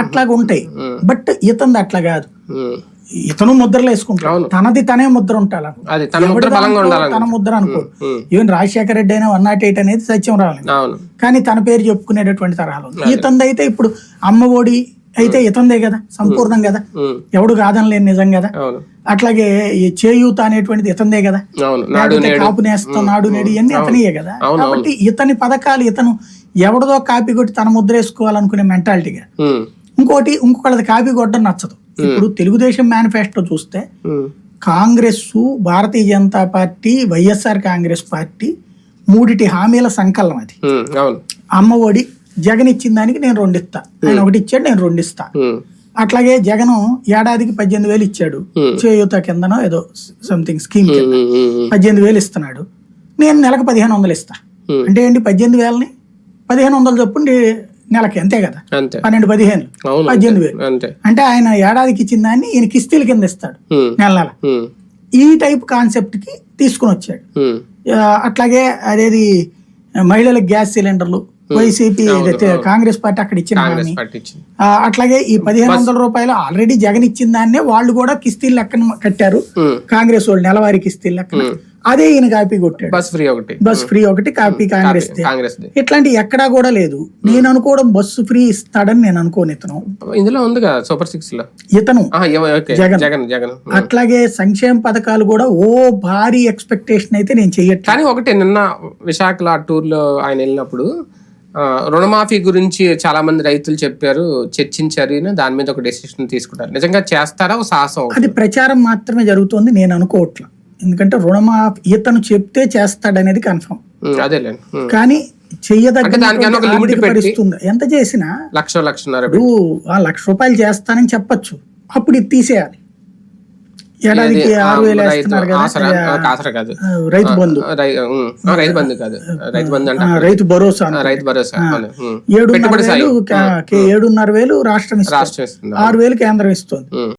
అట్లాగా ఉంటాయి. బట్ ఇతంది అట్లా కాదు. ఇతను ముద్రలు వేసుకుంటాడు. తనది తనే ముద్ర ఉంటాడు తన ముద్ర అనుకో. ఈవెన్ రాజశేఖర రెడ్డి అయినా వన్ నాట్ ఎయిట్ అనేది సత్యం రావాలి కానీ తన పేరు చెప్పుకునేటటువంటి తరహాలో. ఇతంది అయితే ఇప్పుడు అమ్మ ఒడి అయితే ఇతందే కదా సంపూర్ణం కదా. ఎవడు కాదనలేని నిజం కదా. అట్లాగే ఈ చేయూత అనేటువంటిది ఇతందే కదా. కాపు నేస్తం నాడు నేడు ఇవన్నీ ఇతనియే కదా. కాబట్టి ఇతని పథకాలు ఇతను ఎవరిదో కాపీ కొట్టి తన ముద్ర వేసుకోవాలనుకునే మెంటాలిటీగా. ఇంకోటి ఇంకొకళ్ళది కాపీ కొట్టడం నచ్చదు. ఇప్పుడు తెలుగుదేశం మేనిఫెస్టో చూస్తే. Congress Bharatiya Janata party YSR Congress party మూడిటి హామీల సంకలనం అది. ఉమ్. జగన్ ఇచ్చిన దానికి నేను రెండు ఇస్తా. ఆయన ఒకటి ఇచ్చాడు నేను రెండు ఇస్తా. అట్లాగే జగన్ ఏడాదికి పద్దెనిమిది వేలు ఇచ్చాడు. చేయూత కిందనో ఏదో సంథింగ్ స్కీమ్ కింద. పద్దెనిమిది వేలు ఇస్తున్నాడు. నేను నెలకు పదిహేను వందలు ఇస్తా. అంటే ఏంటి పద్దెనిమిది వేలని? పదిహేను వందలు చొప్పుండి నెలకి అంతే కదా? పన్నెండు పదిహేను. పద్దెనిమిది వేలు. అంటే ఆయన ఏడాదికి ఇచ్చిన దాన్ని ఈయన కిస్తీల కింద ఇస్తాడు. నెల నెల. ఈ టైప్ కాన్సెప్ట్కి తీసుకుని వచ్చాడు. అట్లాగే అదేది మహిళలకు గ్యాస్ సిలిండర్లు వైసీపీ ఇదైతే కాంగ్రెస్ పార్టీ. అక్కడ ఇచ్చిన అట్లాగే ఈ పదిహేను వందల రూపాయలు ఆల్రెడీ జగన్ ఇచ్చిన దాన్నే వాళ్ళు కూడా కిస్తీలు లెక్కన కట్టారు. కాంగ్రెస్ వాళ్ళు నెలవారీ కిస్తీలు లెక్కన. అదే ఈయన కాపీ కొట్టాడు. బస్ ఫ్రీ ఒకటి. బస్ ఫ్రీ ఒకటి కాపీ కాంగ్రెస్ ఇట్లాంటి ఎక్కడా కూడా లేదు. నేను అనుకోవడం బస్సు ఫ్రీ ఇస్తాడని నేను అనుకోను ఇతను. ఇందులో ఉంది కదా సూపర్ సిక్స్లో? ఇతను. జగన్. జగన్ జగన్. అట్లాగే సంక్షేమ పథకాలు కూడా ఓ భారీ ఎక్స్పెక్టేషన్ అయితే నేను చెయ్యట్లేదు కానీ ఒకటి నిన్న విశాఖలో ఆ టూర్లో ఆయన వెళ్ళినప్పుడు రుణమాఫీ గురించి చాలా మంది రైతులు చెప్పారు చర్చించారు దాని మీద ఒక డెసిషన్ తీసుకుంటారు. నిజంగా చేస్తారా? ఒక సాహసం అది ప్రచారం మాత్రమే జరుగుతుంది నేను అనుకోవట్లా. ఎందుకంటే రుణమాఫీ ఇతను చెప్తే చేస్తాడనేది కన్ఫర్మ్ ఉమ్. కానీ చెయ్యదగ్గ దానికన్నా ఒక limit పెట్టి- పరిస్థితుంది ఎంత చేసినా లక్ష లక్షన్నర ఆ లక్ష రూపాయలు చేస్తానని చెప్పొచ్చు. అప్పుడు ఇది తీసేయాలి. ఏడాదికి ఆరు వేలు వేస్తున్నారు ఆసరా? కాదు. రైతు బంధు. రైతు బంధు కాదు. రైతు బంధు అంటే రైతు భరోసా రైతు భరోసా. ఏడున్నర వేలు ఏడున్నర వేలు రాష్ట్రం రాష్ట్రం ఆరు వేలు కేంద్రం ఇస్తుంది.